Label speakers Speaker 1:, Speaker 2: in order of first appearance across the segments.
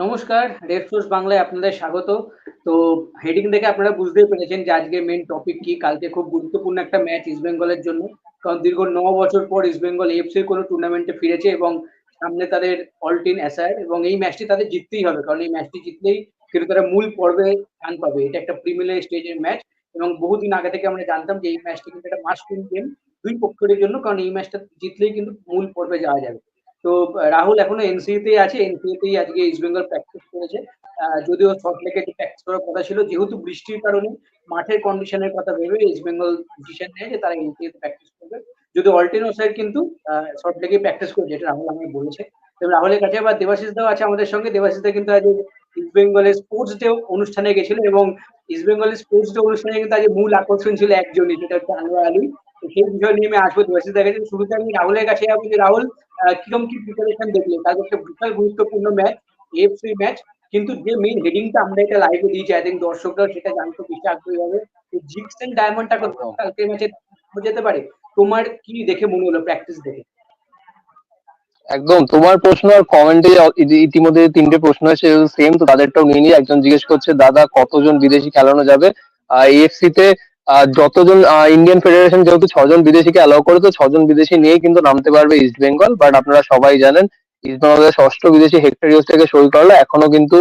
Speaker 1: নমস্কার, red force বাংলায় আপনাদের স্বাগত। তো হেডিং দেখে আপনারা বুঝতেই পেরেছেন যে আজকে মেন টপিক কি। কালকে খুব গুরুত্বপূর্ণ একটা ম্যাচ ইস্ট বেঙ্গলের জন্য। কারণ দীর্ঘ ন বছর পর ইস্ট বেঙ্গল এএফসির কোনো টুর্নামেন্টে ফিরেছে এবং সামনে তাদের অল-টিন অ্যাসায়ার এবং এই ম্যাচটি তাদের জিততেই হবে। কারণ এই ম্যাচটি জিতলেই কিন্তু তারা মূল পর্বে স্থান পাবে। এটা একটা প্রিমিয়ার স্টেজের ম্যাচ এবং বহুদিন আগে থেকে আমরা জানতাম যে এই ম্যাচটি কিন্তু একটা মাস্ট গেম ২ পক্ষেরই জন্য। কারণ এই ম্যাচটা জিতলেই কিন্তু মূল পর্বে যাওয়া যাবে। তো, রাহুল এখনও এনসিএ তেই আছে। এনসিএ তেই আজকে ইস্ট বেঙ্গল প্র্যাকটিস করেছে। যদিও সল্টলেকে প্র্যাকটিস করার কথা ছিল। যেহেতু বৃষ্টির কারণে মাঠের কন্ডিশন এর কথা ভেবে ইস্ট বেঙ্গল ডিসিশন নেয় যে তারা এনসিএ তে প্র্যাকটিস করবে। যদিও অল্টিন ওসাইড কিন্তু আ সল্টলেকেই প্র্যাকটিস করেছে। এটা রাহুল আমায় বলেছে। তো রাহুলের কাছে আবার দেবাশিস দাও আছে আমাদের সঙ্গে। দেবাশিস দা কিন্তু আজ ইস্ট বেঙ্গলের স্পোর্টস ডে অনুষ্ঠানে গেছিল এবং ইস্ট বেঙ্গলের স্পোর্টস ডে অনুষ্ঠানে কিন্তু আজ মূল আকর্ষণ ছিল একজনই সেটা হচ্ছে আনোয়ার আলী। সেই বিষয় নিয়ে আমি আসব দেবাশিস দার কাছে। শুরুতে আমি রাহুলের কাছে যাব যে রাহুল কীরকম কি প্রিপারেশন দেখলে? কালকে একটা বিশাল গুরুত্বপূর্ণ ম্যাচ, এএফসি ম্যাচ। কিন্তু যে মেইন হেডিংটা আমরা এটা লাইভে দিয়েছি আই থিংক দর্শকরাও সেটা জানতে বেশি আগ্রহী হবে। জিকসন ডায়মন্ডটা কালকের ম্যাচে যেতে পারে। তোমার কি দেখে মনে হলো প্র্যাকটিস দেখে?
Speaker 2: একদম তোমার প্রশ্ন আর কমেন্টে ইতিমধ্যে তিনটে প্রশ্ন আছে সেম তো তাদেরটাও নিয়ে নিই একজন জিজ্ঞেস করছে দাদা কতজন বিদেশি খেলানো যাবে এএফসি তে যতজন ইন্ডিয়ান ফেডারেশন যেহেতু ছজন বিদেশিকে অ্যালাউ করে তো ছজন বিদেশি নিয়ে কিন্তু নামতে পারবে ইস্ট বেঙ্গল বাট আপনারা সবাই জানেন ইস্ট বেঙ্গলের ষষ্ঠ বিদেশি হেক্টরিয়াস থেকে সই করল এখনও কিন্তু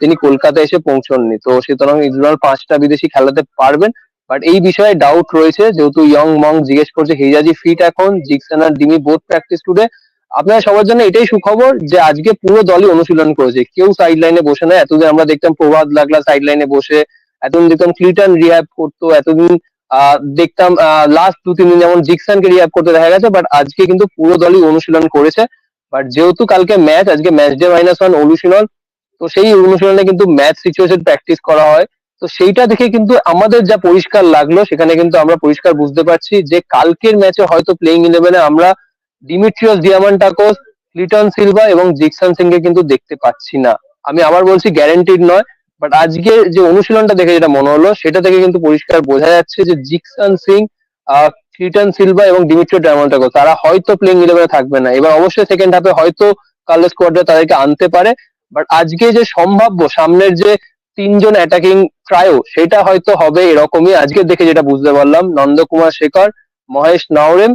Speaker 2: তিনি কলকাতায় এসে পৌঁছননি। তো সুতরাং ইস্ট বেঙ্গল পাঁচটা বিদেশি খেলাতে পারবেন বাট এই বিষয়ে ডাউট রয়েছে, যেহেতু ইয়ং মং জিজ্ঞেস করছে হিজাজি ফিট এখন জিকসন আর ডিমি বোথ প্র্যাকটিস টুডে আপনারা সবার জন্য এটাই সুখবর যে আজকে পুরো দলই অনুশীলন করেছে। কেউ সাইড লাইনে বসে না এতদিন আমরা দেখতাম প্রভাত লাগলা সাইড লাইনে বসে এতদিন দেখতাম ক্লিটন রিহ্যাব করতো, এতদিন দেখতাম লাস্ট দু, তিন দিন যেমন জিকসানকে রিহ্যাব করতে দেখা গেছে বাট আজকে কিন্তু পুরো দলই অনুশীলন করেছে। বাট যেহেতু কালকে ম্যাচ আজকে ম্যাচ ডে মাইনাস ওয়ান অনুশীলন, তো সেই অনুশীলনে কিন্তু ম্যাচ সিচুয়েশন প্র্যাকটিস করা হয়। তো সেইটা দেখে কিন্তু আমাদের যা পরিষ্কার লাগল, সেখানে কিন্তু আমরা পরিষ্কার বুঝতে পারছি যে কালকের ম্যাচে হয়তো প্লেইং ইলেভেনে আমরা ডিমিট্রিয়াস ডিয়ামান্টাকোস লিটন সিলভা এবং জিকসন সিং কে কিন্তু দেখতে পাচ্ছি না। আমি আবার বলছি গ্যারেন্টিড নয়। বাট আজকে যে অনুশীলনটা দেখে যেটা মনে হলো, সেটা থেকে কিন্তু পরিষ্কার বোঝা যাচ্ছে যে জিকসন সিং ক্লিটন সিলভা এবং ডিমিট্রিও ডায়মন্টাকোস তারা হয়তো প্লেইং ইলেভেনে থাকবে না। এবার অবশ্যই সেকেন্ড হাফে হয়তো কার্লো স্কোয়াডরা তাদেরকে আনতে পারে। বাট আজকে যে সম্ভাব্য সামনের যে তিনজন অ্যাটাকিং ট্রায়ো সেটা হয়তো হবে এরকমই। আজকে দেখে যেটা বুঝতে পারলাম, নন্দকুমার শেখর, মহেশ নাওরেম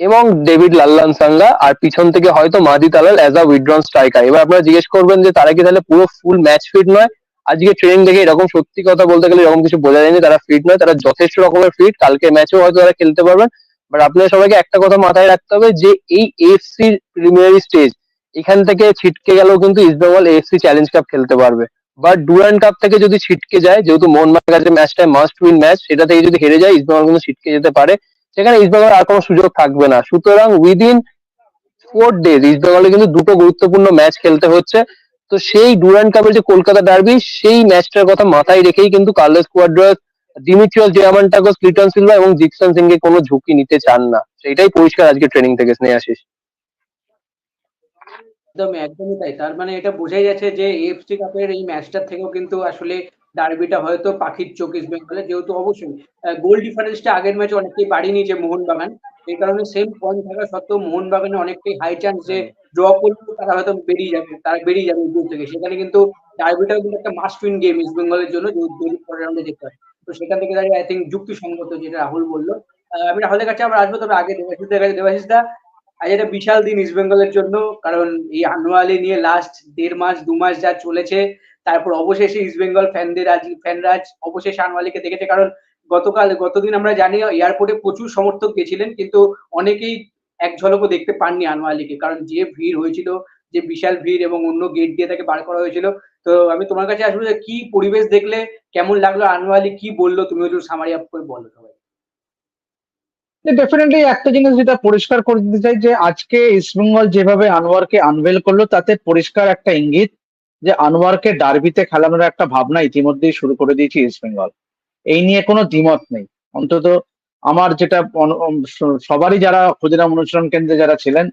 Speaker 2: এবং ডেভিড লাল্লান সাঙ্গা আর পিছন থেকে হয়তো Madih Talal as a withdrawn striker এবার আপনারা জিজ্ঞেস করবেন যে তারা কি তাহলে পুরো ফুল ম্যাচ ফিট নয়? আজকে ট্রেনিং দেখে এরকম সত্যি কথা বলতে গেলে এরকম কিছু বোঝা যায়নি। তারা ফিট নয়, তারা যথেষ্ট রকমের ফিট কালকে ম্যাচেও হয়তো তারা খেলতে পারবেন বাট আপনাদের সবাইকে একটা কথা মাথায় রাখতে হবে যে এই এফসি প্রিমিয়ারি স্টেজ এখান থেকে ছিটকে গেলেও কিন্তু ইস্টবেঙ্গল এফসি চ্যালেঞ্জ কাপ খেলতে পারবে। বাট ডুরান কাপ থেকে যদি ছিটকে যায়, যেহেতু মোহনবাগানের কাছে ম্যাচটা মাস্ট উইন ম্যাচ সেটা থেকে যদি হেরে যায় ইস্টবেঙ্গল কিন্তু ছিটকে যেতে পারে। সেখানে ইস্টবেঙ্গল আর কোনো সুযোগ থাকবে না। সুতরাং উইদিন ফোর ডেজ ইস্টবেঙ্গলে কিন্তু দুটো গুরুত্বপূর্ণ ম্যাচ খেলতে হচ্ছে। তো সেই ডুরান কাপের যে কলকাতা ডার্বি সেই ম্যাচটার কথা মাথায় রেখেই কিন্তু Carles Cuadrat Dimitrios Diamantakos Cleiton Silva এবং জিকসন সিং কোনো ঝুঁকি নিতে চান না। সেটাই পরিষ্কার আজকে ট্রেনিং থেকে স্নেহাশিস
Speaker 1: একদমই একদমই তাই। তার মানে এটা বোঝাই যাচ্ছে যে এএফসি কাপের এই ম্যাচটার থেকেও কিন্তু আসলে ডার্বিটা হয়তো পাখির চোখ ইস্ট বেঙ্গলের যেহেতু অবশ্যই গোল ডিফারেন্সটা আগের ম্যাচে অনেকটাই বাড়িয়ে নিয়েছে মোহনবাগান। এই কারণে সেম পয়েন্ট থাকা সত্ত্বেও মোহনবাগানে অনেকটাই হাই চান্স যে ড্র করলেও তারা হয়তো বেরিয়ে যাবে, তারা বেরিয়ে যাবে দূর থেকে। সেখানে কিন্তু ডার্বিটাও কিন্তু একটা মাস্ট উইন গেম ইস্ট বেঙ্গলের জন্য যদি পরের রাউন্ডে যেতে হয় তো সেখান থেকে দাঁড়িয়ে আই থিঙ্ক যুক্তিসঙ্গত যেটা রাহুল বলল আমি রাহুলের কাছে আবার আসব, তবে আগে দেবাশিসদের কাছে দেবাশিস দা, আজ একটা বিশাল দিন ইস্ট বেঙ্গলের জন্য, কারণ এই আনোয়ালি নিয়ে লাস্ট দেড় মাস, দু মাস যা চলেছে, তারপর অবশেষে ইস্ট বেঙ্গল ফ্যানদের আজ ফ্যানরাজ অবশেষে আনোয়ালিকে দেখেছে। কারণ গতকাল, গতদিন আমরা জানি এয়ারপোর্টে প্রচুর সমর্থক গেছিলেন, কিন্তু অনেকেই এক ঝলকও দেখতে পাননি আনোয়ালিকে। কারণ যে ভিড় হয়েছিল, যে বিশাল ভিড় এবং অন্য গেট দিয়ে তাকে বার করা হয়েছিল, তো আমি তোমার কাছে আসব যে কি পরিবেশ দেখলে, কেমন লাগল আনোয়ালি, কি বলল, তুমি একটু সামারি আপ করে বলো সবাই।
Speaker 3: ডেফিনেটলি একটা জিনিস যেটা পরিষ্কার করে দিতে চাই যে আজকে ইস্টবেঙ্গল যেভাবে আনোয়ারকে আনভেল করল, তাতে পরিষ্কার একটা ইঙ্গিত যে আনোয়ারকে ডার্বিতে খেলানোর একটা ভাবনা ইতিমধ্যেই শুরু করে দিয়েছে ইস্টবেঙ্গল এই নিয়ে কোনো দ্বিমত নেই। অন্তত আমার যেটা সবারই যারা ক্ষুদিরাম অনুশীলন কেন্দ্রে যারা ছিলেন,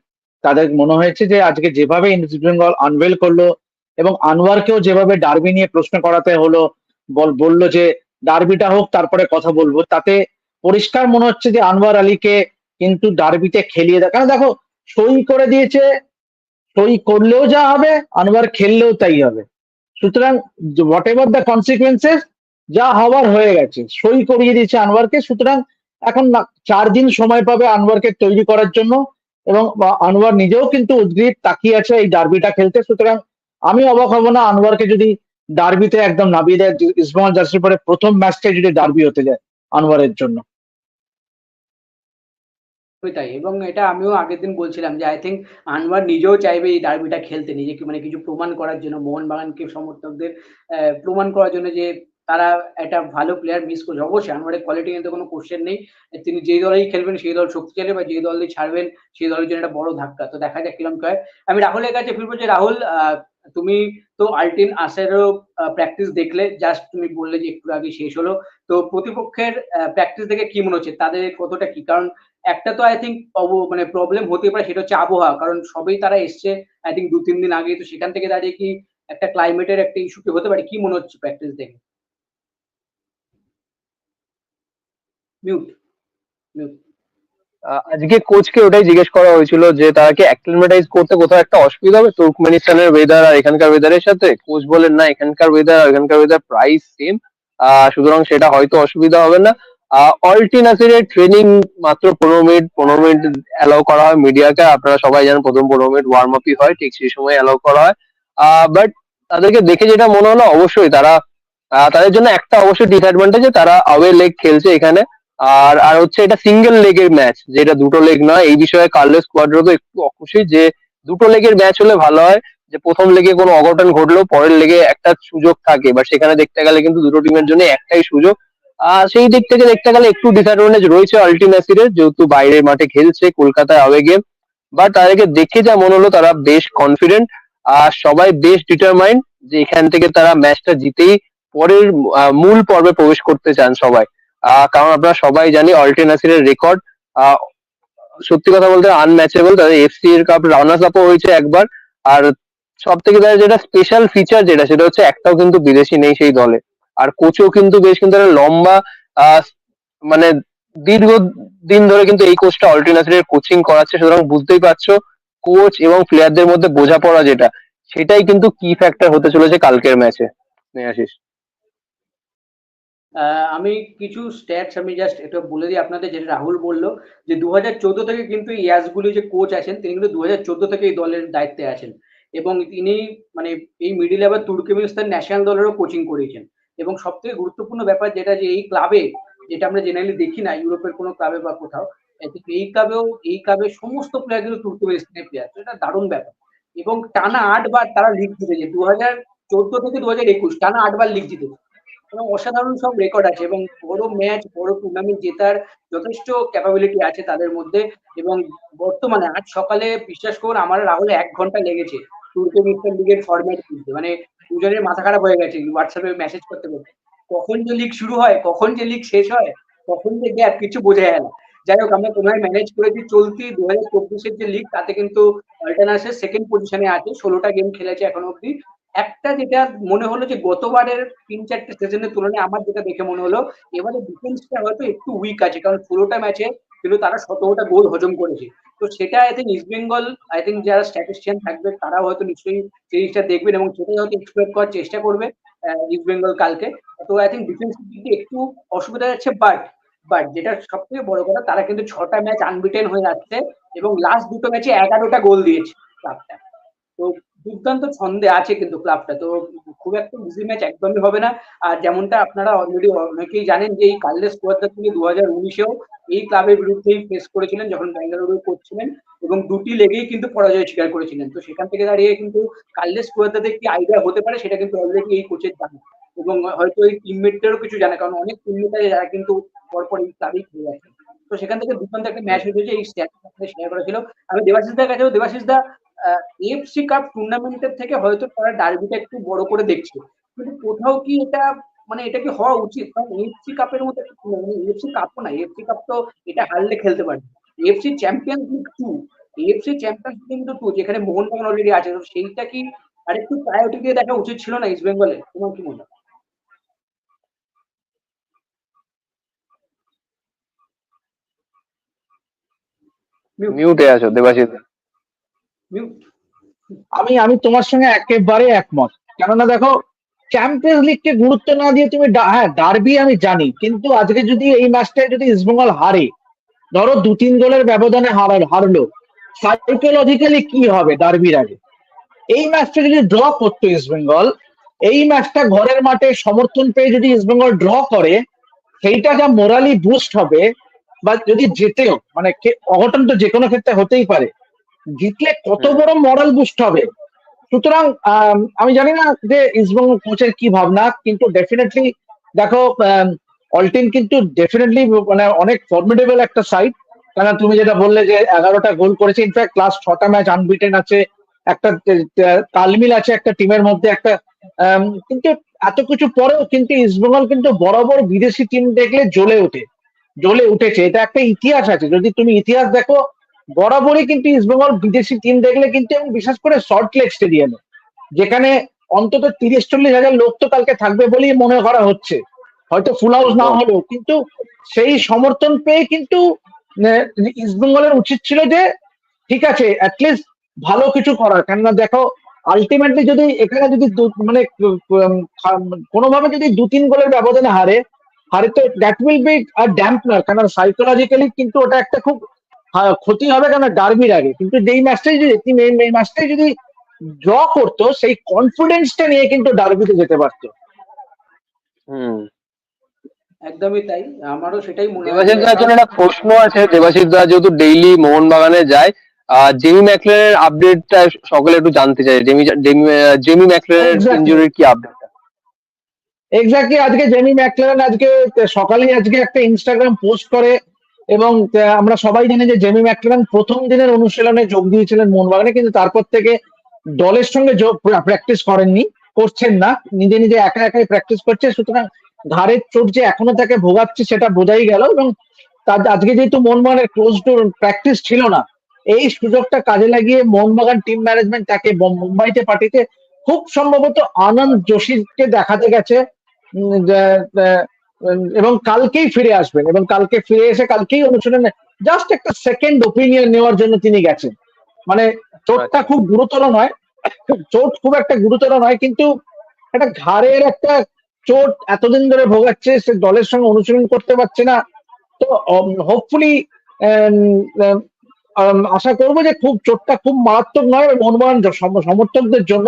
Speaker 3: তাদের মনে হয়েছে যে আজকে যেভাবে ইস্ট বেঙ্গল আনভেল করল এবং আনোয়ারকেও যেভাবে ডার্বি নিয়ে প্রশ্ন করাতে হলো, বল বলল যে ডার্বিটা হোক, তারপরে কথা বলব, তাতে পরিষ্কার মনে হচ্ছে যে আনোয়ার আলীকে কিন্তু ডার্বিতে খেলিয়ে দেয়। কারণ দেখো, সই করে দিয়েছে, সই করলেও যা হবে, আনোয়ার খেললেও তাই হবে। সুতরাং হোয়াট এভার দ্য কনসিকুয়েন্সেস যা হওয়ার হয়ে গেছে, সই করিয়ে দিয়েছে আনোয়ারকে, সুতরাং এখন না- চার দিন সময় পাবে আনোয়ারকে তৈরি করার জন্য এবং আনোয়ার নিজেও কিন্তু উদ্গ্রীব, তাকিয়ে আছে এই ডার্বিটা খেলতে। সুতরাং আমি অবাক হব না আনোয়ারকে যদি ডার্বিতে একদম নামিয়ে দেয় ইসমাল জার্সির পরে প্রথম ম্যাচটাই যদি ডার্বি হতে যায় আনোয়ারের জন্য।
Speaker 1: তাই এবং এটা আমিও আগের দিন বলছিলাম যে আই থিঙ্ক আনোয়ার নিজেও চাইবে এই ডার্বিটা খেলতে, নিজেকে মানে কিছু প্রমাণ করার জন্য, মোহনবাগানকে সমর্থকদের প্রমাণ করার জন্য যে তারা একটা ভালো প্লেয়ার মিস করছে। অবশ্যই আনোয়ারের কোয়ালিটি কিন্তু কোনো কোশ্চেন নেই। তিনি যেই দলেই খেলবেন, সেই দল শক্তিশালী বা যেই দল দিয়ে ছাড়বেন, সেই দলের জন্য একটা বড় ধাক্কা। তো দেখা যাক কিরম হয়। আমি রাহুলের কাছে ফিরবো যে, রাহুল তুমি তো আলটিন আসেরও প্র্যাকটিস দেখলে। জাস্ট তুমি বললে যে, একটু আগে শেষ হলো। তো প্রতিপক্ষের প্র্যাকটিস দেখে কি মনে হচ্ছে? তাদের কতটা কি? কারণ একটা তো আই থিঙ্ক মানে প্রবলেম হতে পারে, সেটা হচ্ছে আবহাওয়া। কারণ সবেই তারা এসছে আই থিঙ্ক দু তিন দিন আগে তো সেখান থেকে দাঁড়িয়ে কি একটা ক্লাইমেটের একটা ইস্যু কি হতে পারে? কি মনে হচ্ছে প্র্যাকটিস দেখে? মিউট
Speaker 2: আজকে কোচকে ওটাই জিজ্ঞেস করা হয়েছিল যে তাকে অ্যাক্লিমেটাইজ করতে কোথাও একটা অসুবিধা হবে? তুর্কমেনিস্তানের ওয়েদার আর এখানকার ওয়েদারের সাথে? কোচ বলেন, না, এখানকার ওয়েদার আর এখানকার ওয়েদার প্রাইস সেম সুতরাং সেটা হয়তো অসুবিধা হবে না। অল্টি নাসিরের ট্রেনিং মাত্র পনেরো মিনিট পনেরো মিনিট অ্যালাউ করা হয় মিডিয়াকে আপনারা সবাই জানেন প্রথম পনেরো মিনিট ওয়ার্ম আপই হয়, ঠিক সেই সময় অ্যালাউ করা হয়। বাট তাদেরকে দেখে যেটা মনে হলো, অবশ্যই তারা তাদের জন্য একটা অবশ্যই ডিসঅ্যাডভান্টেজ তারা আওয়ে লেগ খেলছে এখানে। আর আর হচ্ছে এটা সিঙ্গেল লেগের ম্যাচ যেটা দুটো লেগ নয়, এই বিষয়ে কার্লেস কোয়াড্রো তো একটু অখুশি যে দুটো লেগের ম্যাচ হলে ভালো হয়, যে প্রথম লেগে কোনো অঘটন ঘটলেও পরের লেগে একটা সুযোগ থাকে, বা সেখানে দেখতে গেলে কিন্তু দুটো টিমের জন্য একটাই সুযোগ। আর সেই দিক থেকে দেখতে গেলে একটু ডিসঅ্যাডভান্টেজ রয়েছে আলটিমেসিরের যেহেতু বাইরের মাঠে খেলছে, কলকাতায় আওয়ে গেম বা তাদেরকে দেখে যা মনে হলো তারা বেশ কনফিডেন্ট আর সবাই বেশ ডিটারমাইন্ড যে এখান থেকে তারা ম্যাচটা জিতেই পরের মূল পর্বে প্রবেশ করতে চান সবাই। কারণ আপনারা সবাই জানি অল্টেনাসিরের রেকর্ড সত্যি কথা বলতে আনম্যাচেবল তাদের এফসি এর কাপ রানার্স আপও হয়েছে একবার। আর সব থেকে তাদের যেটা স্পেশাল ফিচার যেটা, সেটা হচ্ছে একটাও কিন্তু বিদেশি নেই সেই দলে। আর কোচও কিন্তু বেশ কিন্তু লম্বা মানে দীর্ঘ দিন ধরে কিন্তু এই কোচটা অল্টিনাসিরের কোচিং করাচ্ছে। সুতরাং বুঝতেই পারছ কোচ এবং প্লেয়ারদের মধ্যে বোঝাপড়া যেটা, সেটাই কিন্তু কি ফ্যাক্টর হতে চলেছে কালকের ম্যাচে আশিস
Speaker 1: আমি কিছু স্ট্যাটস আমি জাস্ট এটা বলে দিই আপনাদের, যেটা রাহুল বলল, যে দু চোদ্দ থেকে কিন্তু ইয়াসগুলি যে কোচ আছেন, তিনি কিন্তু দু চোদ্দ থেকে এই দলের দায়িত্বে আছেন। এবং তিনি মানে এই মিডিল লেভেল তুর্কমেনিস্তান ন্যাশনাল দলেরও কোচিং করিয়েছেন। এবং সব থেকে গুরুত্বপূর্ণ ব্যাপার যেটা যে এই ক্লাবে যেটা আমরা জেনারেলি দেখি না, ইউরোপের কোনো ক্লাবে বা কোথাও এই ক্লাবেও এই ক্লাবের সমস্ত প্লেয়ার কিন্তু তুর্কমেনিস্তানের প্লেয়ার এটা দারুণ ব্যাপার। এবং টানা আটবার তারা লিগ জিতেছে দু হাজার চোদ্দ থেকে দু হাজার একুশ, টানা আটবার লিগ জিতেছে। এবং অসাধারণ সব রেকর্ড আছে এবং বড় ম্যাচ বড় টুর্নামেন্ট জেতার যথেষ্ট ক্যাপাবিলিটি আছে তাদের মধ্যে এবং বর্তমানে আজ সকালে বিশ্বাস করুন আমার রাহুল এক ঘণ্টা লেগেছে। তুর্কমেনিস্তান লিগের ফরম্যাট কিনতে। মানে দুজনের মাথা খারাপ হয়ে গেছে হোয়াটসঅ্যাপে মেসেজ করতে করতে। কখন যে লিগ শুরু হয়, কখন যে লিগ শেষ হয়, কখন যে গ্যাপ কিছু বোঝা যায় না। যাই হোক, আমরা কোনোভাবে ম্যানেজ করেছি চলতি দু হাজার চব্বিশের যে লিগ তাতে কিন্তু অল্টারনাসের সেকেন্ড পজিশনে আছে। ষোলোটা গেম খেলেছে এখন অব্দি একটা যেটা মনে হলো যে গতবারের তিন চারটে সিজনের তুলনায় আমার যেটা দেখে মনে হলো, এবারে ডিফেন্সটা হয়তো একটু উইক আছে, কারণ পুরোটা ম্যাচে কিন্তু তারা সতেরোটা গোল হজম করেছে। তো সেটা I think East Bengal I think যারা স্ট্যাটিস্টিয়ান থাকবে, তারাও হয়তো নিশ্চয়ই জিনিসটা দেখবেন এবং সেটাই হয়তো এক্সপ্লোর করার চেষ্টা করবে ইস্ট বেঙ্গল কালকে। তো আই থিঙ্ক ডিফেন্স দিকে একটু অসুবিধা যাচ্ছে বাট বাট যেটা সব থেকে বড় কথা, তারা কিন্তু ছটা ম্যাচ আনবিটেন হয়ে যাচ্ছে এবং লাস্ট দুটো ম্যাচে এগারোটা গোল দিয়েছে ক্লাবটা তো দুর্দান্ত ছন্দে আছে কিন্তু ক্লাবটা তো খুব একটা ইজি ম্যাচ একদমই হবে না। আর যেমনটা আপনারা অলরেডি অনেকেই জানেন যে এই কার্লেস কুয়াদ্দা তিনি দু হাজার উনিশেও এই ক্লাবের বিরুদ্ধেই ফেস করেছিলেন যখন ব্যাঙ্গালুরু করছিলেন এবং দুটি লেগেই কিন্তু পরাজয় স্বীকার করেছিলেন। তো সেখান থেকে দাঁড়িয়ে কিন্তু কার্লেস কুয়াদ্দাতে কি আইডিয়া হতে পারে সেটা কিন্তু অলরেডি এই কোচের জানা। এবং হয়তো এই টিমমেটদেরও কিছু জানে, কারণ অনেক টিমমেট আছে যারা কিন্তু পরপর এই ক্লাবেই খেলে যাচ্ছে। তো সেখান থেকে দুর্দান্ত একটা ম্যাচ হয়েছে এই স্ট্যাটাস শেয়ার করা ছিল। আমি দেবাশিস দার কাছেও, দেবাশিস দা এফসি কাপ টুর্নামেন্টের থেকে হয়তো তারা ডার্বিটা একটু বড় করে দেখছে। কিন্তু কোথাও কি এটা মানে এটা কি হওয়া উচিত? কারণ এফসি কাপের মতো একটা মানে এফসি কাপও না এফসি কাপ তো এটা হারলে খেলতে পারে। FC Champions League two FC Champions League কিন্তু টু যেখানে মোহনবাগান অলরেডি আছে, তো সেইটা কি আরেকটু প্রায়োরিটি দিয়ে দেখা উচিত ছিল না ইস্ট বেঙ্গলে তোমার কি মনে হয়?
Speaker 2: মিউটে আছো
Speaker 3: আমি আমি তোমার সঙ্গে একেবারে একমত। কেননা দেখো চ্যাম্পিয়ন্স লিগকে গুরুত্ব না দিয়ে তুমি হ্যাঁ ডার্বি আমি জানি, কিন্তু আজকে যদি এই ম্যাচটায় যদি ইস্টবেঙ্গল হারে, ধরো দু তিন গোলের ব্যবধানে হারাল, হারলো সাইকোলজিক্যালি কি হবে ডার্বির আগে? এই ম্যাচটা যদি ড্র করতো ইস্টবেঙ্গল এই ম্যাচটা ঘরের মাঠে সমর্থন পেয়ে যদি ইস্টবেঙ্গল ড্র করে, সেইটা যা মোরালি বুস্ট হবে, বা যদি জেতেও মানে অঘটন তো যে কোনো ক্ষেত্রে হতেই পারে জিতলে কত বড় মরাল বুস্ট হবে? সুতরাং আম, জানি না যে ইস্টবেঙ্গল কোচের কি ভাবনা কিন্তু ডেফিনেটলি দেখো অলটিন কিন্তু ডেফিনেটলি মানে অনেক ফর্মিডেবল একটা সাইড কারণ তুমি যেটা বললে যে এগারোটা গোল করেছে ইনফ্যাক্ট লাস্ট ছটা ম্যাচ আনবিটেন আছে একটা তালমিল আছে একটা টিমের মধ্যে একটা কিন্তু এত কিছু পরেও কিন্তু ইস্টবেঙ্গল কিন্তু বরাবর বিদেশি টিম দেখলে জ্বলে ওঠে। জ্বলে উঠেছে। এটা একটা ইতিহাস আছে। যদি তুমি ইতিহাস দেখো বরাবরই কিন্তু ইস্টবেঙ্গল বিদেশি টিম দেখলে কিন্তু এবং বিশেষ করে সল্ট লেক স্টেডিয়ামে যেখানে অন্তত তিরিশ চল্লিশ হাজার লোক তো কালকে থাকবে বলেই মনে করা হচ্ছে। হয়তো ফুল হাউস না হলেও কিন্তু সেই সমর্থন পেয়ে কিন্তু ইস্টবেঙ্গলের উচিত ছিল যে, ঠিক আছে অ্যাটলিস্ট ভালো কিছু করার। কেননা দেখো আলটিমেটলি যদি এখানে যদি মানে কোনোভাবে যদি দু তিন গোলের ব্যবধানে হারে হারে তো that will be a dampener কেননা সাইকোলজিক্যালি কিন্তু ওটা একটা খুব ক্ষতি হবে কেন? ডার্বির আগে। কিন্তু যেই ম্যাচটাই যদি এই ম্যাচটাই যদি ড্র করতো সেই কনফিডেন্সটা নিয়ে কিন্তু ডার্বিতে যেতে পারতো।
Speaker 2: হুম।
Speaker 1: একদমই তাই। আমারও সেটাই মনে
Speaker 2: দেবাশিস দার জন্য একটা প্রশ্ন আছে। দেবাশিস দা যেহেতু ডেইলি মোহনবাগানে যায় জেমি ম্যাকলেনের আপডেটটা সকলে একটু জানতে চাই জেমি জেমি- ম্যাকলেনের ইনজুরির কি আপডেট
Speaker 3: এক্স্যাক্টলি আজকে জেমি আজকে সকালেই আজকে একটা ইনস্টাগ্রাম পোস্ট করে এবং আমরা সবাই জানি যে জেমি ম্যাকলারেন প্রথম দিনের অনুশীলনে যোগ দিয়েছিলেন মোহনবাগানে, কিন্তু তারপর থেকে দলের সঙ্গে প্র্যাকটিস করেননি, করছেন না, নিজে নিজে একা একাই প্র্যাকটিস করছে, সুতরাং ঘাড়ের চোট যে এখনও তাকে ভোগাচ্ছে সেটা বোঝাই গেল এবং তার আজকে যেহেতু মোহনবাগানের ক্লোজ টু প্র্যাকটিস ছিল না, এই সুযোগটা কাজে লাগিয়ে মোহনবাগান টিম ম্যানেজমেন্ট তাকে মুম্বাইতে পাঠিয়েছে। খুব সম্ভবত আনন্দ যোশীকে দেখাতে গেছে এবং কালকেই ফিরে আসবেন এবং কালকে ফিরে এসে কালকেই অনুশীলনে জাস্ট একটা সেকেন্ড ওপিনিয়ন নেওয়ার জন্য তিনি গেছেন। মানে চোটটা খুব গুরুতর নয় চোট খুব একটা গুরুতর নয় কিন্তু একটা ঘাড়ের একটা চোট এতদিন ধরে ভোগাচ্ছে সে দলের সঙ্গে অনুশীলন করতে পারছে না। তো হোপফুলি আশা করব যে খুব চোটটা খুব মারাত্মক নয় মোহনবাগান সমর্থকদের জন্য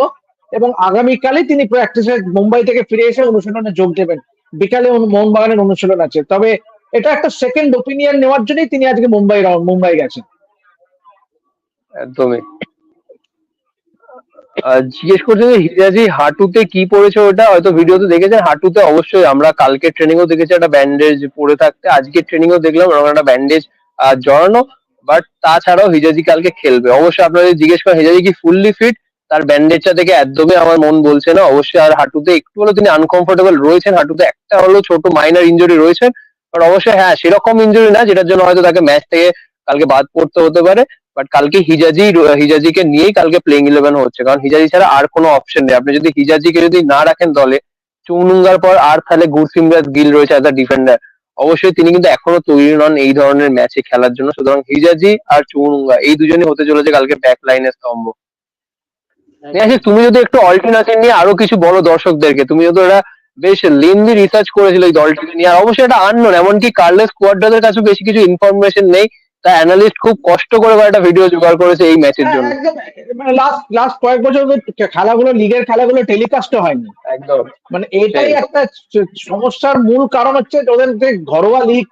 Speaker 3: এবং আগামীকালই তিনি প্র্যাকটিসে মুম্বাই থেকে ফিরে এসে অনুশীলনে যোগ দেবেন। বিকালে মোহনবাগানের অনুশীলন আছে। তবে এটা একটা সেকেন্ড ওপিনিয়ন নেওয়ার জন্যই তিনি আজকে মুম্বাই মুম্বাই গেছেন।
Speaker 2: একদমই। জিজ্ঞেস করছে হিরাজি, হাঁটুতে কি পড়েছে ওটা? হয়তো ভিডিওতে দেখেছেন। হাঁটুতে অবশ্যই আমরা কালকে ট্রেনিং ও দেখেছি, একটা ব্যান্ডেজ পরে থাকতে। আজকে ট্রেনিং ও দেখলাম, ওরকম একটা ব্যান্ডেজ জড়ানো। বাট তাছাড়াও হিজাজি কালকে খেলবে। অবশ্যই আপনারা জিজ্ঞেস করেন হিজাজি কি ফুললি ফিট তার ব্যান্ডেজটা দেখে একদমই আমার মন বলছে না। অবশ্যই আর হাঁটুতে একটু হলেও তিনি আনকমফোর্টেবল রয়েছেন, হাঁটুতে একটা হলেও ছোট মাইনার ইঞ্জুরি রয়েছে বাট অবশ্যই হ্যাঁ সেরকম ইঞ্জুরি না, যেটার জন্য হয়তো তাকে ম্যাচ থেকে কালকে বাদ পড়তে হতে পারে। বাট কালকে হিজাজি, হিজাজিকে নিয়েই কালকে প্লেইং ইলেভেন হচ্ছে। কারণ হিজাজি ছাড়া আর কোনো অপশন নেই। আপনি যদি হিজাজিকে যদি না রাখেন দলে চৌনুঙ্গার পর আর তাহলে গুরসিমরাজ গিল রয়েছে অ্যাজ আ ডিফেন্ডার অবশ্যই তিনি কিন্তু এখনও তৈরি নন এই ধরনের ম্যাচে খেলার জন্য। সুতরাং হিজাজি আর চৌনুঙ্গা এই দুজনই হতে চলেছে কালকে ব্যাক লাইনের স্তম্ভ। তুমি যদি একটু অল্টারনেটিভ নিয়ে আরও কিছু বলো দর্শকদেরকে তুমি যদি ওরা বেশ লেন্দি রিসার্চ করেছিল এই দলটাকে নিয়ে আর অবশ্যই এটা আননোন এমনকি কার্লেস কোয়াড্রাদের কাছে বেশি কিছু ইনফরমেশন নেই তা অ্যানালিস্ট খুব কষ্ট করে একটা ভিডিও জোগাড় করেছে এই ম্যাচের জন্য।
Speaker 3: মানে লাস্ট লাস্ট কয়েক বছর ধরে খেলাগুলো লিগের খেলাগুলো টেলিকাস্ট হয়নি।
Speaker 2: একদম।
Speaker 3: মানে এটাই একটা সমস্যার মূল কারণ হচ্ছে ওদের যে ঘরোয়া লিগ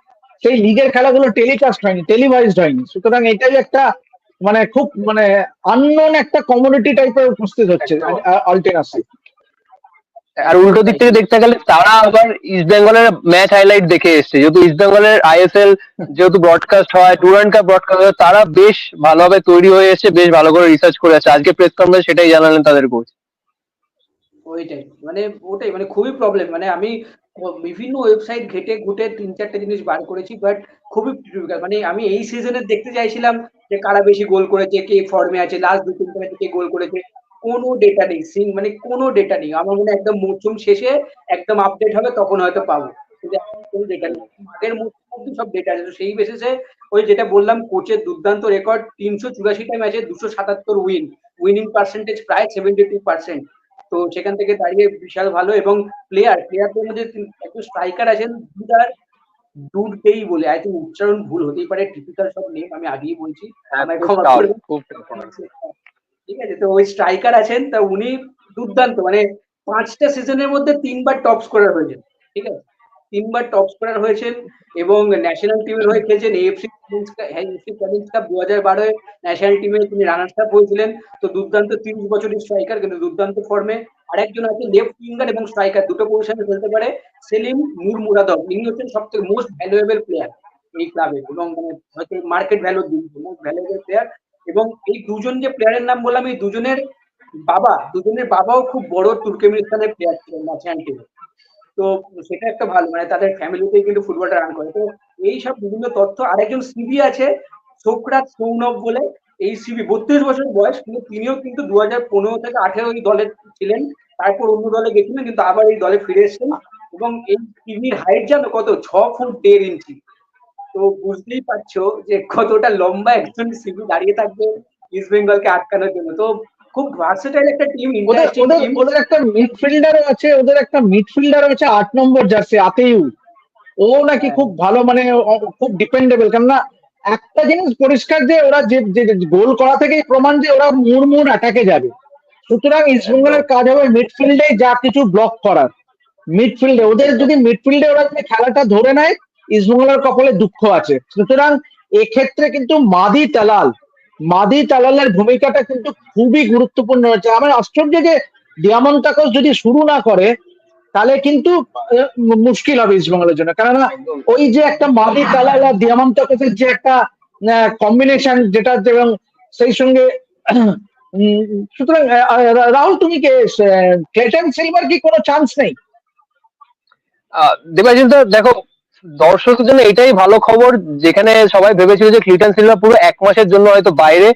Speaker 3: সেই লিগের খেলাগুলো টেলিকাস্ট হয়নি টেলিভাইজড হয়নি। সুতরাং এটাই একটা মানে খুব মানে আননোন একটা কমিউনিটি টাইপের উপস্থিত হচ্ছে অল্টেনাসি
Speaker 2: আর উল্টো দিক থেকে দেখতে গেলে তারা আবার ইস্ট বেঙ্গলের ম্যাচ হাইলাইট দেখে এসছে। যেহেতু ইস্ট বেঙ্গলের আইএসএল যেহেতু ব্রডকাস্ট হয় ডুরান্ড কাপ ব্রডকাস্ট হয় তারা বেশ ভালোভাবে তৈরি হয়ে এসেছে বেশ ভালো করে রিসার্চ করে আছে। আজকে প্রেস কনফারেন্স সেটাই জানালেন তাদের কোচ
Speaker 1: ওইটাই মানে ওটাই মানে খুবই প্রবলেম মানে আমি বিভিন্ন ওয়েবসাইট ঘেটে ঘুটে তিন চারটে জিনিস বার করেছি বাট খুবই মানে আমি এই সিজনে দেখতে চাইছিলাম যে কারা বেশি গোল করেছে, কে ফর্মে আছে লাস্ট দু তিন ম্যাচে কে গোল করেছে, কোনো ডেটা নেই সিং মানে কোনো ডেটা নেই। আমার মনে একদম মরশুম শেষে একদম আপডেট হবে, তখন হয়তো পাবো। কোনো ডেটা নেই। মরশুম অব্দি সব ডেটা আছে। সেই বেসিসে ওই যেটা বললাম কোচের দুর্দান্ত রেকর্ড তিনশো চুরাশিটা ম্যাচে দুশো সাতাত্তর উইন উইনিং পার্সেন্টেজ প্রায় সেভেন্টি টু পার্সেন্ট তো সেখান থেকে দাঁড়িয়ে বিশাল ভালো। এবং প্লেয়ার প্লেয়ারদের মধ্যে একজন স্ট্রাইকার আছেন দুদার দুধকেই বলে আই থিঙ্ক উচ্চারণ ভুল হতেই পারে টিপিক্যাল সব নেম আমি আগেই বলছি
Speaker 2: tough।
Speaker 1: ঠিক আছে তো ওই স্ট্রাইকার আছেন তা উনি দুর্দান্ত মানে পাঁচটা সিজনের মধ্যে তিনবার টপ স্কোরার হয়েছেন ঠিক আছে তিনবার টপ স্কোরার হয়েছেন এবং ন্যাশনাল টিমের হয়ে খেলছেন এএফসি টিমে তিনি রানার্স তো দুর্দান্ত বছরের স্ট্রাইকার কিন্তু দুর্দান্ত ফর্মে এবং স্ট্রাইকার দুটো খেলতে পারে, সেলিম সব থেকে মোস্ট প্লেয়ার এই ক্লাবে এবং মানে হয়তো মার্কেট প্লেয়ার এবং এই দুজন যে প্লেয়ারের নাম বললাম, এই দুজনের বাবা, দুজনের বাবাও খুব বড় তুর্কমেনিস্তানের প্লেয়ার ছিলেন ন্যাশনাল টিমে তো সেটা একটা ভালো মানে তাদের ফ্যামিলিতেই কিন্তু ফুটবলটা রান করে। তো এইসব বিভিন্ন তথ্য, আরেকজন সিবি আছে, সোকরাত সৌনভ বলে, এই সিবি বত্রিশ বছর বয়স, কিন্তু তিনিও কিন্তু দু হাজার পনেরো থেকে আঠেরো ওই দলে ছিলেন, তারপর অন্য দলে গেছিলেন, কিন্তু আবার এই দলে ফিরে এসেছেন। এবং এই সিবির হাইট জানো কত? ছ ফুট দেড় ইঞ্চি। তো বুঝতেই পারছ যে কতটা লম্বা একজন সিবি দাঁড়িয়ে থাকবে ইস্ট বেঙ্গলকে আটকানোর জন্য। তো খুব ভার্সেটাইল একটা টিম
Speaker 3: ওদের ওদের একটা মিডফিল্ডারও আছে ওদের একটা মিডফিল্ডার আছে আট নম্বর জার্সি আতেইউ ও নাকি খুব ভালো মানে খুব ডিপেন্ডেবল কেননা একটা জিনিস পরিষ্কার যে ওরা যে গোল করা থেকেই প্রমাণ যে ওরা মুড়মুড় অ্যাটাকে যাবে। সুতরাং ইস্টবেঙ্গলের কাজ হবে মিডফিল্ডে যা কিছু ব্লক করার। মিডফিল্ডে ওদের যদি মিডফিল্ডে ওরা যদি খেলাটা ধরে নেয় ইস্টবেঙ্গলের কপালে দুঃখ আছে। সুতরাং এক্ষেত্রে কিন্তু মাদি তালাল মাদি তালালের ভূমিকাটা কিন্তু খুবই গুরুত্বপূর্ণ হচ্ছে আমার আশ্চর্য যে ডিয়ামন্টাকস যদি শুরু না করে তাহলে কিন্তু মুশকিল হবে ইস্টবেঙ্গলের জন্য। কেননা ওই যে একটা মাদি তালাল আর ডিয়ামন্টাকসের যে একটা কম্বিনেশন যেটা এবং সেই সঙ্গে সুতরাং রাহুল তুমি কে ক্লেটন সিলভার কি কোনো চান্স নেই?
Speaker 2: আহ, দেবাশিস দা, দেখো দর্শকের জন্য এটাই ভালো খবর, যেখানে সবাই ভেবেছিল যে ক্লিটন সিলভা পুরো এক মাসের জন্য হয়তো বাইরে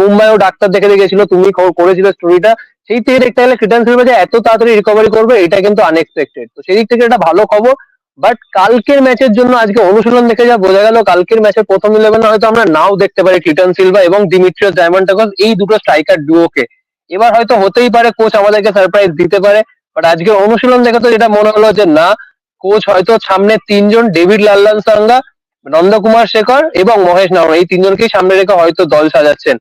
Speaker 2: মুম্বাইও ডাক্তার দেখে গেছিল, তুমি করেছিল স্টোরিটা সেই থেকে দেখতে গেলে ক্লিটন সিলভা যে এত তাড়াতাড়ি রিকভারি করবে, এটা কিন্তু আনএক্সপেক্টেড তো সেই দিক থেকে এটা ভালো খবর বাট কালকের ম্যাচের জন্য আজকে অনুশীলন দেখে যা বোঝা গেল, কালকের ম্যাচের প্রথম ইলেভেনে হয়তো আমরা নাও দেখতে পারি ক্লিটন সিলভা এবং ডিমিট্রিয়াস ডায়মন্ডাকস এই দুটো স্ট্রাইকার ডুওকে এবার হয়তো হতেই পারে কোচ আমাদেরকে সারপ্রাইজ দিতে পারে বাট আজকে অনুশীলন দেখে তো যেটা মনে হলো যে না কোচ হয়তো সামনে তিনজন ডেভিড লাল্লান সাঙ্গা নন্দকুমার শেখর এবং মহেশ নাওরা এই তিনজনকেই সামনে রেখে হয়তো দল সাজাচ্ছেন।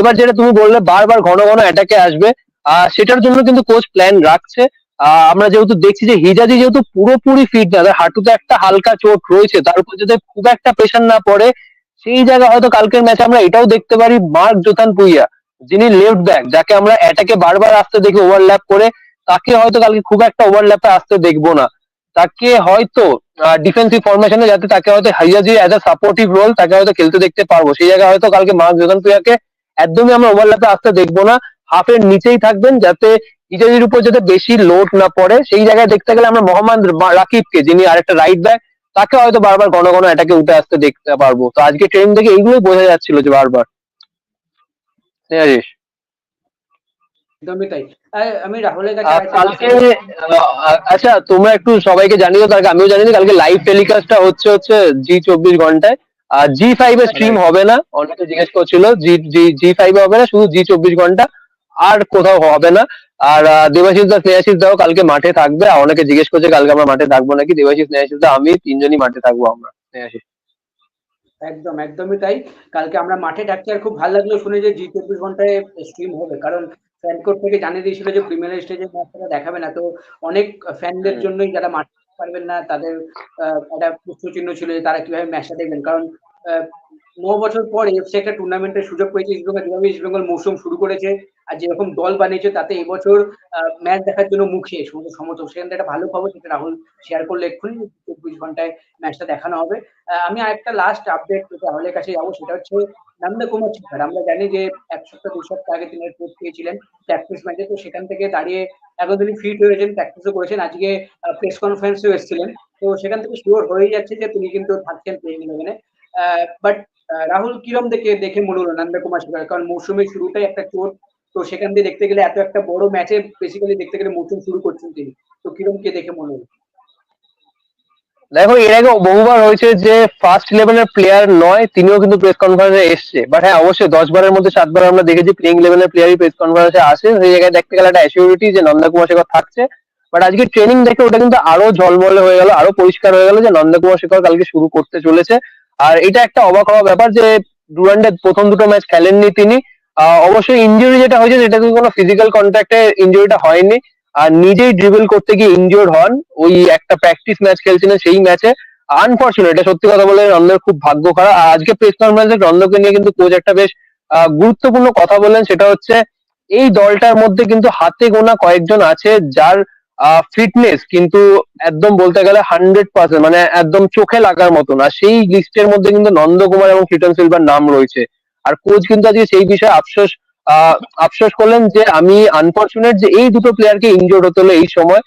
Speaker 2: এবার যেটা তুমি বললে, বারবার ঘন ঘন অ্যাটাকে আসবে। সেটার জন্য কিন্তু কোচ প্ল্যান রাখছে। আমরা যেহেতু দেখছি যে হিজাজি যেহেতু পুরোপুরি ফিট না, তার হাঁটুতে একটা হালকা চোট রয়েছে, তার উপর যদি খুব একটা প্রেশার না পড়ে, সেই জায়গায় হয়তো কালকের ম্যাচে আমরা এটাও দেখতে পারি মার্ক জোথান পুইয়া, যিনি লেফট ব্যাক যাকে আমরা অ্যাটাকে বারবার আসতে দেখি ওভারল্যাপ করে, তাকে হয়তো কালকে খুব একটা ওভারল্যাপে আসতে দেখব না। তাকে হয়তো ডিফেন্সিভ ফরমেশনে যাতে তাকে হয়তো হাইয়াজি অ্যাজ আ সাপোর্টিভ রোল তাকে হয়তো খেলতে দেখতে পারব। সেই জায়গায় হয়তো কালকে মার্ক জোথান পুইয়াকে একদমই আমরা ওভারল্যাপে আসতে দেখব না। হাফের নিচেই থাকবেন যাতে ইজাজির উপর যাতে বেশি লোড না পড়ে। সেই জায়গায় দেখতে গেলে আমরা মোহাম্মদ রাকিবকে, যিনি আরেকটা রাইট ব্যাক তাকে হয়তো বারবার ঘন ঘন এটাকে উঠে আসতে দেখতে পারব। তো আজকে ট্রেনিং থেকে এইগুলোই বোঝা যাচ্ছিল যে বারবার। স্নেহাশিস
Speaker 1: একদমই তাই। আর আমি রাহুলের কাছে
Speaker 2: কালকে আচ্ছা তোমরা একটু সবাইকে জানিও তার আগে আমিও জানি কালকে লাইভ টেলিকাস্টটা হচ্ছে হচ্ছে জি চব্বিশ ঘন্টায়। আর জি ফাইভ এ স্ট্রিম হবে না অনেকে জিজ্ঞেস করছিল জি জি জি ফাইভ হবে না শুধু জি চব্বিশ ঘণ্টা আর কোথাও হবে না। আর দেবাশিস দা স্নেহাশিস দাও কালকে মাঠে থাকবে আর অনেকে জিজ্ঞেস করছে কালকে আমরা মাঠে থাকব নাকি দেবাশিস স্নেহাশিস দা আমি তিনজনই মাঠে থাকব আমরা স্নেহাশিস।
Speaker 1: একদম একদমই তাই। কালকে আমরা মাঠে থাকছি আর খুব ভালো লাগল শুনে যে জি চব্বিশ ঘন্টায় স্ট্রিম হবে কারণ ফ্যানকোট থেকে জানিয়ে দিয়েছিল যে প্রিমিয়ার স্টেজে ম্যাচটা দেখাবে না তো অনেক ফ্যানদের। জন্যই যারা মাঠে পারবেন না তাদের আহ, একটা প্রশ্ন চিহ্ন ছিল যে তারা কীভাবে ম্যাচটা দেখবেন কারণ আহ, ন বছর পর এফসি একটা টুর্নামেন্টের সুযোগ পেয়েছে ইস্ট বেঙ্গল যেভাবে ইস্ট বেঙ্গল মৌসুম শুরু করেছে, আর যেরকম দল বানিয়েছে তাতে এবছর ম্যাচ দেখার জন্য মুখে সমস্ত সমর্থক। সেখান থেকে একটা ভালো খবর সেটা রাহুল শেয়ার করলে এক্ষুনি, চব্বিশ ঘন্টায় ম্যাচটা দেখানো হবে। আমি আরেকটা লাস্ট আপডেট রাহুলের কাছে যাব, সেটা হচ্ছে নন্দা কুমার শেখর আমরা জানি যে এক সপ্তাহ, দু সপ্তাহ আগে তিনি কোচ পেয়েছিলেন প্র্যাকটিস ম্যাচে তো সেখান থেকে দাঁড়িয়ে এখন তিনি ফিট হয়েছেন প্র্যাকটিসও করেছেন। আজকে প্রেস কনফারেন্সেও এসেছিলেন। তো সেখান থেকে শিওর হয়ে যাচ্ছে যে তিনি কিন্তু থাকছেন প্লেইং ইলেভেনে বাট রাহুল কিরম দেখে দেখে মনে হলো নন্দা কুমার শেখর কারণ মৌসুমের শুরুটাই একটা চোট তো সেখান দিয়ে দেখতে গেলে এত একটা বড় ম্যাচে বেসিক্যালি দেখতে গেলে মৌসুম শুরু করছেন তিনি। তো কিরম কে দেখে মনে হলো?
Speaker 2: দেখো, এর আগে বহুবার হয়েছে যে ফার্স্ট ইলেভেনের প্লেয়ার নয়, তিনিও কিন্তু প্রেস কনফারেন্সে এসছে। বাট হ্যাঁ অবশ্যই দশ বারের মধ্যে সাতবার আমরা দেখেছি প্লেইং ইলেভেনের প্লেয়ারই প্রেস কনফারেন্সে আসে। সেই জায়গায় দেখতে গেলে একটা অ্যাসিউরিটি যে নন্দকুমার শেখর থাকছে। বাট আজকে ট্রেনিং দেখে ওটা কিন্তু আরও ঝলমলে হয়ে গেল, আরও পরিষ্কার হয়ে গেল যে নন্দকুমার শেখর কালকে শুরু করতে চলেছে। আর এটা একটা অবাক হওয়া ব্যাপার যে ডুরান্ডের প্রথম দুটো ম্যাচ খেলেননি তিনি। অবশ্যই ইঞ্জুরি যেটা হয়েছে সেটা কিন্তু কোনো ফিজিক্যাল কন্ট্যাক্টে ইঞ্জুরিটা হয়নি। আর নিজেই ড্রিবল করতে গিয়ে ইনজিওর্ড হন। ওই একটা প্র্যাকটিস ম্যাচ খেলছিলেন সেই ম্যাচে আনফর্চুনেট এটা সত্যি কথা বলে নন্দের খুব ভাগ্য খারাপ। আর আজকে প্রেস কনফারেন্সে নন্দকে নিয়ে কিন্তু কোচ একটা বেশ গুরুত্বপূর্ণ কথা বললেন। সেটা হচ্ছে, এই দলটার মধ্যে কিন্তু হাতে গোনা কয়েকজন আছে যার ফিটনেস কিন্তু একদম বলতে গেলে হান্ড্রেড পার্সেন্ট মানে একদম চোখে লাগার মতন। আর সেই লিস্টের মধ্যে কিন্তু নন্দকুমার এবং কিটন সিলভার নাম রয়েছে। আর কোচ কিন্তু আজকে সেই বিষয়ে আফসোস আফসোস করলেন যে আমি আনফর্চুনেট যে এই দুটো প্লেয়ারকে ইনজোর্ড হতে হলো এই সময়।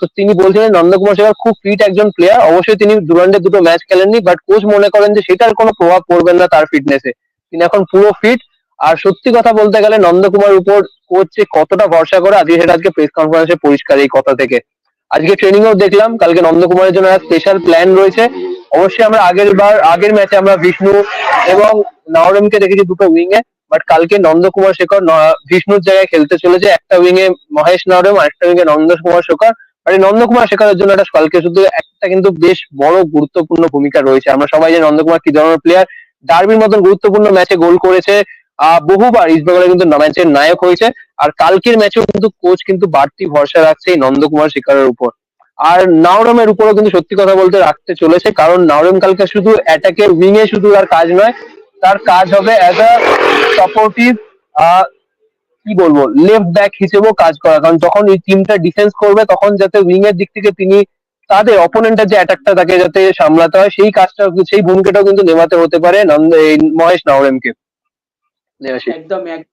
Speaker 2: তো তিনি বলছিলেন নন্দকুমার শেখর খুব ফিট একজন প্লেয়ার অবশ্যই তিনি দুরান্ডে দুটো ম্যাচ খেলেননি বাট কোচ মনে করেন যে সেটার কোনো প্রভাব পড়বে না তার ফিটনেসে তিনি এখন পুরো ফিট আর সত্যি কথা বলতে গেলে নন্দকুমার উপর কোচ কতটা ভরসা করে আজকে সেটা আজকে প্রেস কনফারেন্সে পরিষ্কার এই কথা থেকে। আজকে ট্রেনিং এও দেখলাম, কালকে নন্দকুমারের জন্য একটা স্পেশাল প্ল্যান রয়েছে। অবশ্যই আমরা আগের বার, আগের ম্যাচে আমরা বিষ্ণু এবং নাওরেমকে দেখেছি দুটো উইং এ বাট কালকে নন্দকুমার শেখর বিষ্ণুর জায়গায় খেলতে চলেছে। একটা উইং এ মহেশ নাওরেম আর একটা উইং এ নন্দকুমার শেখর। আর এই নন্দকুমার শেখরের জন্য একটা কালকে শুধু একটা কিন্তু বেশ বড় গুরুত্বপূর্ণ ভূমিকা রয়েছে। আমরা সবাই যে নন্দকুমার কি ধরনের প্লেয়ার ডার্বির মতন গুরুত্বপূর্ণ ম্যাচে গোল করেছে। বহুবার ইস্টবেঙ্গলের কিন্তু ম্যাচের নায়ক হয়েছে। আর কালকের ম্যাচেও কিন্তু কোচ কিন্তু বাড়তি ভরসা রাখছে এই নন্দকুমার শিকারের উপর। আর নাওরমের উপরও কিন্তু সত্যি কথা বলতে রাখতে চলেছে, কারণ নাওরম কালকে শুধু অ্যাটাকের উইং এ শুধু আর কাজ নয়, তার কাজ হবে অ্যাজ আ সাপোর্টিভ কি বলব লেফট ব্যাক হিসেবেও কাজ করা। কারণ যখন এই টিমটা ডিফেন্স করবে, তখন যাতে উইং এর দিক থেকে তিনি তাদের অপোনেন্টের যে অ্যাটাকটা তাকে যাতে সামলাতে হয়, সেই কাজটা, সেই ভূমিকাটাও কিন্তু নেভাতে হতে পারে নন্দ- এই মহেশ নাওরেমকে।
Speaker 1: একদম এক-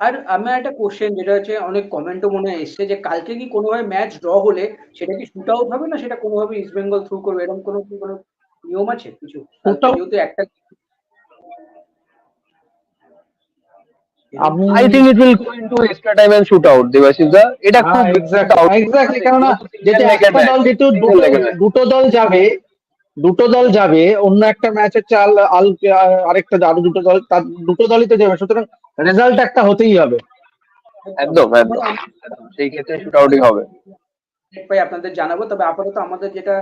Speaker 1: আর আমার একটা কোশ্চেন যেটা হচ্ছে অনেক কমেন্টও মনে হয় এসছে যে কালকে কি কোনোভাবে ম্যাচ ড্র হলে সেটা কি শুট আউট হবে না সেটা কোনোভাবে ইস্ট বেঙ্গল থ্রু করবে এরকম কোনো কি কোনো নিয়ম আছে কিছু
Speaker 3: Shoot out?
Speaker 1: যেহেতু একটা
Speaker 3: আমি
Speaker 2: I think it will go into extra time and shoot out Debasish da এটা খুব
Speaker 3: এক্স্যাক্টলি যেটা একটা দল. যেহেতু
Speaker 2: match.
Speaker 3: দুটো দল যাবে দুটো দল যাবে অন্য একটা ম্যাচ হচ্ছে আল আল আরেকটা আরও দুটো দল তার দুটো দলই তো যাবে সুতরাং রেজাল্ট একটা হতেই হবে।
Speaker 2: একদম একদম। সেই ক্ষেত্রে শুট আউটই হবে।
Speaker 1: পাই আপনাদের জানাব তবে আপাতত আমাদের যেটা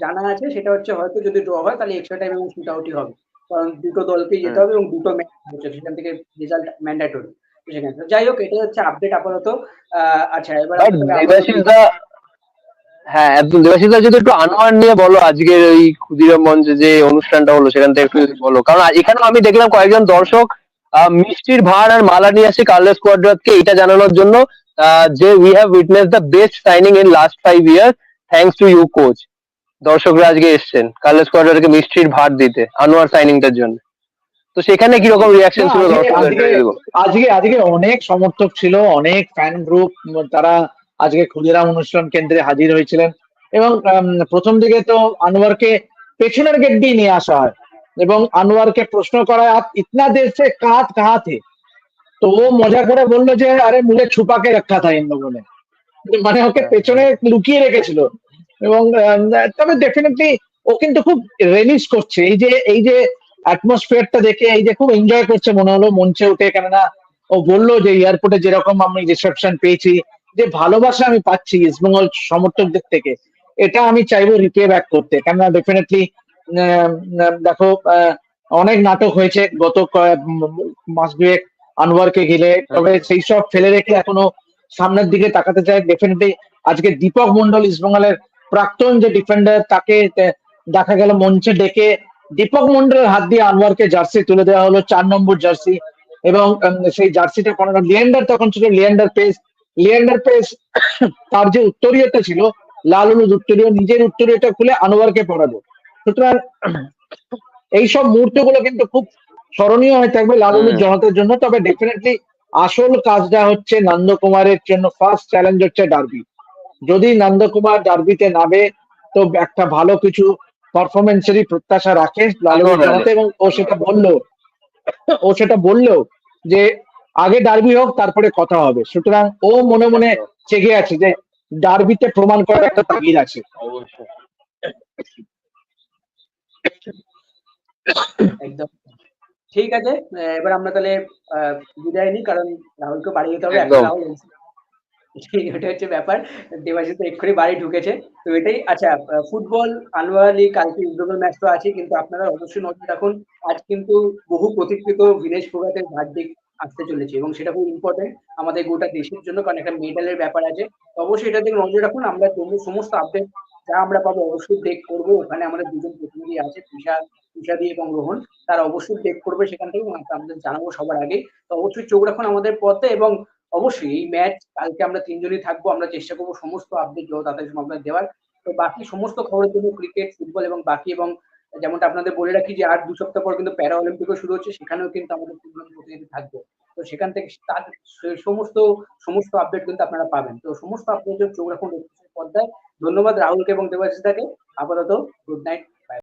Speaker 1: জানা আছে সেটা হচ্ছে হয়তো যদি ড্র হয় তাহলে এক্সট্রা টাইম এবং শুট আউটই হবে। কারণ দুটো দলকেই যেতে হবে এবং দুটো ম্যাচ হচ্ছে সেখান থেকে রেজাল্ট ম্যান্ডেটরি সেখানে যাই হোক এটা হচ্ছে আপডেট আপাতত। আহ, আচ্ছা এবার
Speaker 2: বাট
Speaker 1: আমরা তবে
Speaker 2: দেবাশিস
Speaker 1: আপাতত-
Speaker 2: দা হ্যাঁ একদম। দেবাশিস দা যদি একটু আনোয়ার নিয়ে বলো আজকের ওই ক্ষুদিরাম মঞ্চে যে অনুষ্ঠানটা হলো সেখান থেকে একটু যদি বলো। কারণ এখানে আমি দেখলাম কয়েকজন দর্শক মিষ্টির ভাড় আর মালা নিয়ে আসছে কার্লেস কোয়াড্রাতকে এটা জানানোর জন্য যে we have witness the best signing in last five years thanks to you coach দর্শকরা আজকে এসছেন কার্লেস কোয়াড্রাতকে মিষ্টির ভাড় দিতে আনোয়ার সাইনিংটার জন্য। তো সেখানে কীরকম রিয়াকশন ছিল দর্শকদের।
Speaker 3: আজকে আজকে অনেক সমর্থক ছিল অনেক ফ্যান গ্রুপ তারা আজকে ক্ষুদিরাম অনুষ্ঠান কেন্দ্রে হাজির হয়েছিলেন। এবং প্রথম দিকে তো আনোয়ারকে পেছনের গেট দিয়ে নিয়ে আসা হয় এবং আনোয়ারকে প্রশ্ন করা "আপ ইতনা দের সে কাত কাহা থে তো ও মজা করে বলল যে আরে মুঝে ছুপাকে রাখা থা ইন লোগোं ने মানে ওকে পেছনে লুকিয়ে রেখেছিল। এবং তবে ডেফিনেটলি ও কিন্তু খুব রেলিজ করছে। এই যে এই যে অ্যাটমসফিয়ারটা দেখে এই যে খুব এনজয় করছে মনে হলো মঞ্চে উঠে। কেননা ও বলল যে এয়ারপোর্টে যেরকম আমি রিসেপশন পেয়েছি যে ভালোবাসা আমি পাচ্ছি ইস্টবেঙ্গল সমর্থকদের থেকে এটা আমি চাইব রিপে ব্যাক করতে। কেননা ডেফিনেটলি দেখো অনেক নাটক হয়েছে গত মাস দুয়েক আনোয়ারকে ঘিরে। তবে সেই সব ফেলে রেখে এখনও সামনের দিকে তাকাতে চাই। ডেফিনেটলি আজকে দীপক মন্ডল ইস্টবেঙ্গলের প্রাক্তন যে ডিফেন্ডার তাকে দেখা গেল মঞ্চে ডেকে দীপক মন্ডলের হাত দিয়ে আনোয়ারকে জার্সি তুলে দেওয়া হলো চার নম্বর জার্সি। এবং সেই জার্সিটা পরানো লিয়েন্ডার তখন ছিল লিয়েন্ডার পেস লিয়েন্ডার পেস তার যে উত্তরীয়টা ছিল লাল হলুদ উত্তরীয় নিজের উত্তরীয়টা খুলে আনোয়ারকে পরাবো। সুতরাং এইসব মুহূর্তগুলো কিন্তু খুব স্মরণীয় হয়ে থাকবে লাল হলুদ
Speaker 2: হুম।
Speaker 3: জনতার জন্য। তবে ডেফিনেটলি আসল কাজটা হচ্ছে নন্দকুমারের জন্য ফার্স্ট চ্যালেঞ্জ হচ্ছে ডার্বি যদি নন্দকুমার ডার্বিতে নামে তো একটা ভালো কিছু পারফরমেন্সেরই প্রত্যাশা রাখে লাল হলুদ জনতা এবং ও সেটা বলল ও সেটা বলল যে আগে ডার্বি হোক তারপরে কথা হবে। সুতরাং ও মনে মনে চেগে আছে যে ডার্বিতে প্রমাণ করার একটা তাগিদ আছে।
Speaker 1: একদম। ঠিক আছে আহ, এবার আমরা তাহলে বিদায় নিই কারণ রাহুলকে বাড়ি যেতে হবে এটা হচ্ছে ব্যাপার। দেবাশিস তো এক্ষুনি বাড়ি ঢুকেছে। তো এটাই আচ্ছা ফুটবল আনোয়ালি কালকে ইউরোপের ম্যাচ তো আছে কিন্তু আপনারা অবশ্যই নজর রাখুন। আজ কিন্তু বহু প্রতীক্ষিত ভিনেশ ফোগাটের ভার্ডিক আসতে চলেছে এবং সেটা খুব ইম্পর্টেন্ট আমাদের গোটা দেশের জন্য, কারণ একটা মেডালের ব্যাপার আছে। অবশ্যই এটা দিকে নজর রাখুন, আমরা সমস্ত আপডেট যা আমরা পাবো অবশ্যই দেখ করব। ওখানে আমাদের দুজন প্রতিনিধি আছে, তুষা তুষাদি এবং রোহন। তারা অবশ্যই দেখ করবে সেখান থেকে আমাদের জানাব সবার আগে। তো অবশ্যই চোখ রাখুন আমাদের পথে এবং অবশ্যই এই ম্যাচ কালকে আমরা তিনজনই থাকব, আমরা চেষ্টা করব সমস্ত আপডেট যত তাড়াতাড়ি সম্ভব দেওয়ার। তো বাকি সমস্ত খবরের জন্য ক্রিকেট ফুটবল এবং বাকি এবং যেমনটা আপনাদের বলে রাখি যে আর দু সপ্তাহ পর কিন্তু প্যারা অলিম্পিকও শুরু হচ্ছে, সেখানেও কিন্তু আমাদের তিনজন প্রতিনিধি থাকবে। তো সেখান থেকে তার সমস্ত সমস্ত আপডেট কিন্তু আপনারা পাবেন। তো সমস্ত আপডেট চোখ রাখুন পর্দায়। ধন্যবাদ রাহুলকে এবং দেবাশিস দাকে আপাতত গুড নাইট